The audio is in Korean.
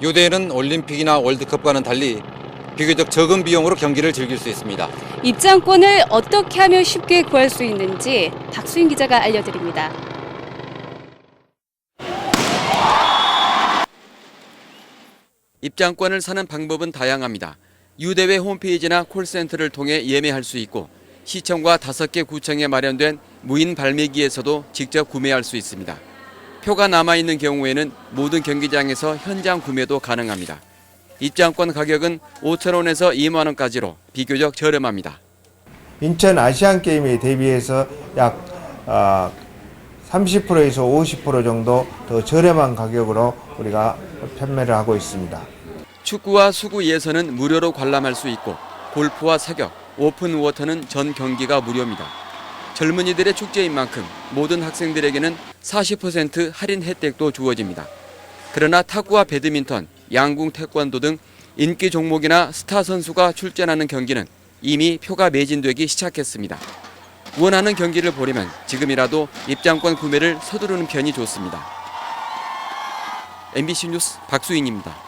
요대에는 올림픽이나 월드컵과는 달리 비교적 적은 비용으로 경기를 즐길 수 있습니다. 입장권을 어떻게 하면 쉽게 구할 수 있는지 박수인 기자가 알려드립니다. 입장권을 사는 방법은 다양합니다. 유대회 홈페이지나 콜센터를 통해 예매할 수 있고 시청과 다섯 개 구청에 마련된 무인 발매기에서도 직접 구매할 수 있습니다. 표가 남아 있는 경우에는 모든 경기장에서 현장 구매도 가능합니다. 입장권 가격은 5천 원에서 2만 원까지로 비교적 저렴합니다. 인천 아시안 게임에 대비해서 약 어, 30%에서 50% 정도 더 저렴한 가격으로 우리가 판매를 하고 있습니다. 축구와 수구 예선은 무료로 관람할 수 있고 골프와 사격, 오픈 워터는 전 경기가 무료입니다. 젊은이들의 축제인 만큼 모든 학생들에게는 40% 할인 혜택도 주어집니다. 그러나 탁구와 배드민턴, 양궁 태권도 등 인기 종목이나 스타 선수가 출전하는 경기는 이미 표가 매진되기 시작했습니다. 원하는 경기를 보려면 지금이라도 입장권 구매를 서두르는 편이 좋습니다. MBC 뉴스 박수인입니다.